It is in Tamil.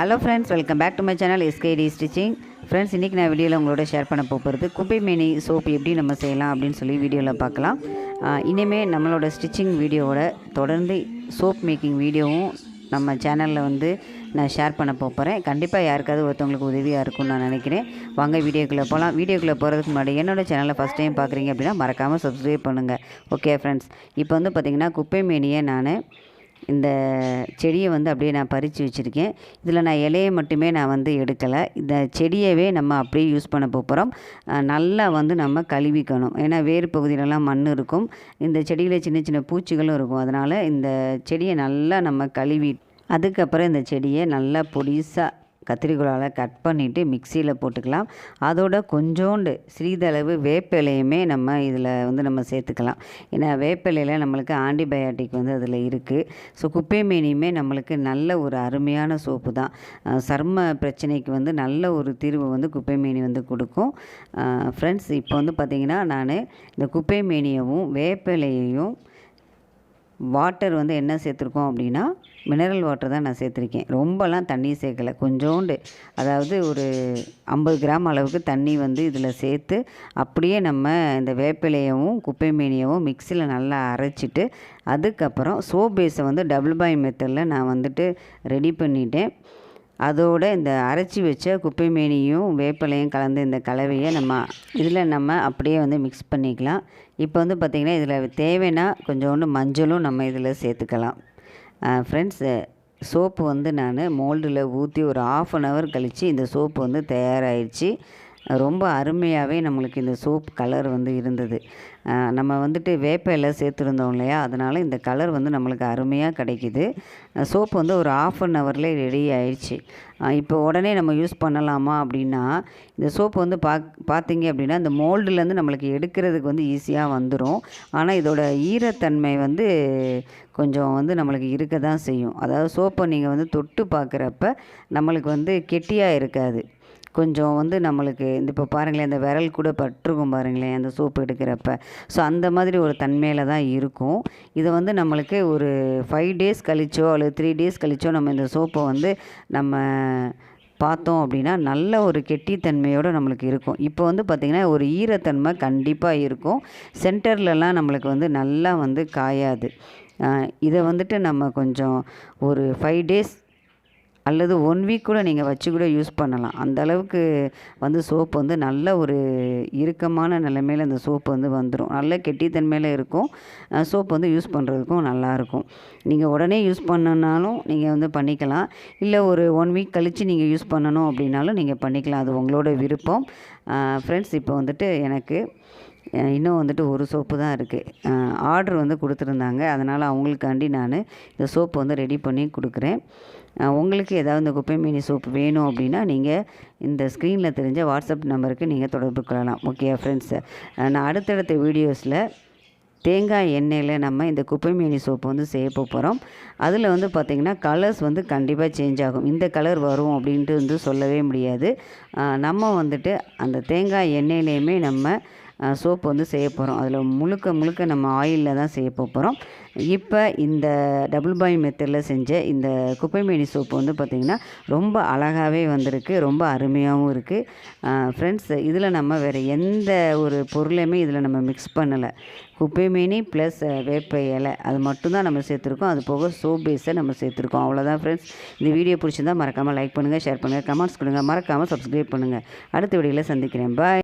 Hello friends welcome back to my channel SKD stitching friends இன்றைக்கி நான் வீடியோவில் உங்களோட ஷேர் பண்ண போகிறது குப்பை மேனி சோப் எப்படி நம்ம செய்யலாம் அப்படின்னு சொல்லி வீடியோவில் பார்க்கலாம். இனிமேல் நம்மளோட ஸ்டிச்சிங் வீடியோவோட தொடர்ந்து சோப் மேக்கிங் வீடியோவும் நம்ம சேனலில் வந்து நான் ஷேர் பண்ண போகிறேன் கண்டிப்பாக யாருக்காவது ஒருத்தவங்களுக்கு உதவியாக இருக்கும்னு நான் நினைக்கிறேன். வாங்க வீடியோக்குள்ளே போகலாம் வீடியோக்குள்ளே போகிறதுக்கு முன்னாடி என்னோடய சேனலை ஃபஸ்ட் டைம் பார்க்குறீங்க அப்படின்னா மறக்காமல் சப்ஸ்கிரைப் பண்ணுங்கள் ஓகே ஃப்ரெண்ட்ஸ் இப்போ வந்து பார்த்திங்கன்னா குப்பை மேனியை நான் இந்த செடியை வந்து அப்படியே நான் பறித்து வச்சுருக்கேன். இதில் நான் இலையை மட்டுமே நான் வந்து எடுக்கலை. இந்த செடியவே நம்ம அப்படியே யூஸ் பண்ண போகிறோம் நல்லா வந்து நம்ம கழுவிக்கணும். ஏன்னா வேறு பகுதியிலலாம் மண் இருக்கும். இந்த செடியில் சின்ன சின்ன பூச்சிகளும் இருக்கும். அதனால் இந்த செடியை நல்லா நம்ம கழுவி அதுக்கப்புறம் இந்த செடியை நல்லா பொடிசாக கத்திரிக்கோலால் கட் பண்ணிவிட்டு மிக்சியில் போட்டுக்கலாம். அதோட கொஞ்சோண்டு சிறிதளவு வேப்பிலையுமே நம்ம இதில் வந்து நம்ம சேர்த்துக்கலாம். ஏன்னா வேப்பிலையில் நம்மளுக்கு ஆன்டிபயாட்டிக் வந்து அதில் இருக்குது ஸோ குப்பை மீனியுமே நம்மளுக்கு நல்ல ஒரு அருமையான சோப்பு தான். சர்ம பிரச்சனைக்கு வந்து நல்ல ஒரு தீர்வு வந்து குப்பை மீனி வந்து கொடுக்கும். ஃப்ரெண்ட்ஸ் இப்போ வந்து பார்த்திங்கன்னா நான் இந்த குப்பை மீனியவும் வேப்பிலையையும் வாட்டர் வந்து என்ன சேர்த்துருக்கோம் அப்படின்னா மினரல் வாட்டர் தான் நான் சேர்த்துருக்கேன். ரொம்பலாம் தண்ணி சேர்க்கலை. கொஞ்சோண்டு அதாவது ஒரு ஐம்பது கிராம் அளவுக்கு தண்ணி வந்து இதில் சேர்த்து அப்படியே நம்ம இந்த வேப்பிலையவும் குப்பை மீனியவும் மிக்சியில் நல்லா அரைச்சிட்டு அதுக்கப்புறம் சோப் பேஸை வந்து டபுள் பாய் மெத்தடில் நான் வந்துட்டு ரெடி பண்ணிட்டேன். அதோட இந்த அரைச்சி வச்ச குப்பைமேனியும் வேப்பிலையும் கலந்து இந்த கலவையை நம்ம இதில் நம்ம அப்படியே வந்து மிக்ஸ் பண்ணிக்கலாம். இப்போ வந்து பார்த்திங்கன்னா இதில் தேவைன்னா கொஞ்சோண்டு மஞ்சளும் நம்ம இதில் சேர்த்துக்கலாம். ஃப்ரெண்ட்ஸு சோப்பு வந்து நான் மோல்டில் ஊற்றி ஒரு ஆஃப் அன் ஹவர் கழித்து இந்த சோப்பு வந்து தயாராகிடுச்சு ரொம்ப அருமையாகவே நம்மளுக்கு இந்த சோப் கலர் வந்து இருந்தது. நம்ம வந்துட்டு வேப்ப சேர்த்துருந்தோம் இல்லையா? அதனால் இந்த கலர் வந்து நம்மளுக்கு அருமையாக கிடைக்கிது. சோப்பு வந்து ஒரு ஆஃப் அன் ஹவரில் ரெடி ஆயிடுச்சு. இப்போ உடனே நம்ம யூஸ் பண்ணலாமா அப்படின்னா இந்த சோப்பு வந்து பாக் பார்த்தீங்க அப்படின்னா இந்த மோல்டுலேருந்து நம்மளுக்கு எடுக்கிறதுக்கு வந்து ஈஸியாக வந்துடும் ஆனால் இதோட ஈரத்தன்மை வந்து கொஞ்சம் வந்து நம்மளுக்கு இருக்க தான் செய்யும். அதாவது சோப்பை நீங்கள் வந்து தொட்டு பார்க்குறப்ப நம்மளுக்கு வந்து கெட்டியாக இருக்காது. கொஞ்சம் வந்து நம்மளுக்கு இந்த இப்போ பாருங்களேன் இந்த விரல் கூட பட்டிருக்கும் பாருங்களேன் அந்த சோப்பு எடுக்கிறப்ப. ஸோ அந்த மாதிரி ஒரு தன்மையில் தான் இருக்கும். இதை வந்து நம்மளுக்கு ஒரு ஃபைவ் டேஸ் கழிச்சோ அல்லது த்ரீ டேஸ் கழிச்சோ நம்ம இந்த சோப்பை வந்து நம்ம பார்த்தோம் அப்படின்னா நல்ல ஒரு கெட்டித்தன்மையோடு நம்மளுக்கு இருக்கும். இப்போ வந்து பார்த்திங்கன்னா ஒரு ஈரத்தன்மை கண்டிப்பாக இருக்கும். சென்டர்லலாம் நம்மளுக்கு வந்து நல்லா வந்து காயாது. இதை வந்துட்டு நம்ம கொஞ்சம் ஒரு ஃபைவ் டேஸ் அல்லது ஒன் வீக் கூட நீங்கள் வச்சு கூட யூஸ் பண்ணலாம். அந்த அளவுக்கு வந்து சோப்பு வந்து நல்ல ஒரு இறுக்கமான நிலைமையில் அந்த சோப்பு வந்து வந்துடும் நல்ல கெட்டித்தன்மையில் இருக்கும். சோப்பு வந்து யூஸ் பண்ணுறதுக்கும் நல்லாயிருக்கும் நீங்கள் உடனே யூஸ் பண்ணனாலும் நீங்கள் வந்து பண்ணிக்கலாம். இல்லை ஒரு ஒன் வீக் கழித்து நீங்கள் யூஸ் பண்ணணும் அப்படின்னாலும் நீங்கள் பண்ணிக்கலாம். அது உங்களோட விருப்பம். ஃப்ரெண்ட்ஸ் இப்போ வந்துட்டு எனக்கு இன்னும் வந்துட்டு ஒரு சோப்பு தான் இருக்குது ஆர்டர் வந்து கொடுத்துருந்தாங்க. அதனால் அவங்களுக்காண்டி நான் இந்த சோப்பு வந்து ரெடி பண்ணி கொடுக்குறேன். உங்களுக்கு ஏதாவது இந்த குப்பை மீனி சோப்பு வேணும் அப்படின்னா நீங்கள் இந்த ஸ்க்ரீனில் தெரிஞ்ச வாட்ஸ்அப் நம்பருக்கு நீங்கள் தொடர்பு கொள்ளலாம். ஓகே ஃப்ரெண்ட்ஸ் நான் அடுத்தடுத்த வீடியோஸில் தேங்காய் எண்ணெயில் நம்ம இந்த குப்பை மீனி சோப்பு வந்து செய்ய போகிறோம் அதில் வந்து பார்த்திங்கன்னா கலர்ஸ் வந்து கண்டிப்பாக சேஞ்ச் ஆகும். இந்த கலர் வரும் அப்படின்ட்டு வந்து சொல்லவே முடியாது. நம்ம வந்துட்டு அந்த தேங்காய் எண்ணெயிலையுமே நம்ம சோப்பு வந்து செய்ய போகிறோம் அதில் முழுக்க முழுக்க நம்ம ஆயிலில் தான் செய்ய போகிறோம் இப்போ இந்த டபுள் பாய் மெத்தடில் செஞ்ச இந்த குப்பைமேனி சோப்பு வந்து பார்த்திங்கன்னா ரொம்ப அழகாகவே வந்திருக்கு. ரொம்ப அருமையாகவும் இருக்குது ஃப்ரெண்ட்ஸ் இதில் நம்ம வேறு எந்த ஒரு பொருளையுமே இதில் நம்ம மிக்ஸ் பண்ணலை. குப்பைமேனி ப்ளஸ் வேப்ப இலை அது மட்டும்தான் நம்ம சேர்த்துருக்கோம். அது போக சோப் பேஸை நம்ம சேர்த்துருக்கோம். அவ்வளோதான் ஃப்ரெண்ட்ஸ் இந்த வீடியோ பிடிச்சிருந்தால் மறக்காமல் லைக் பண்ணுங்கள் ஷேர் பண்ணுங்கள் கமெண்ட்ஸ் கொடுங்க. மறக்காமல் சப்ஸ்கிரைப் பண்ணுங்கள் அடுத்த வீடியோவில் சந்திக்கிறேன். பாய்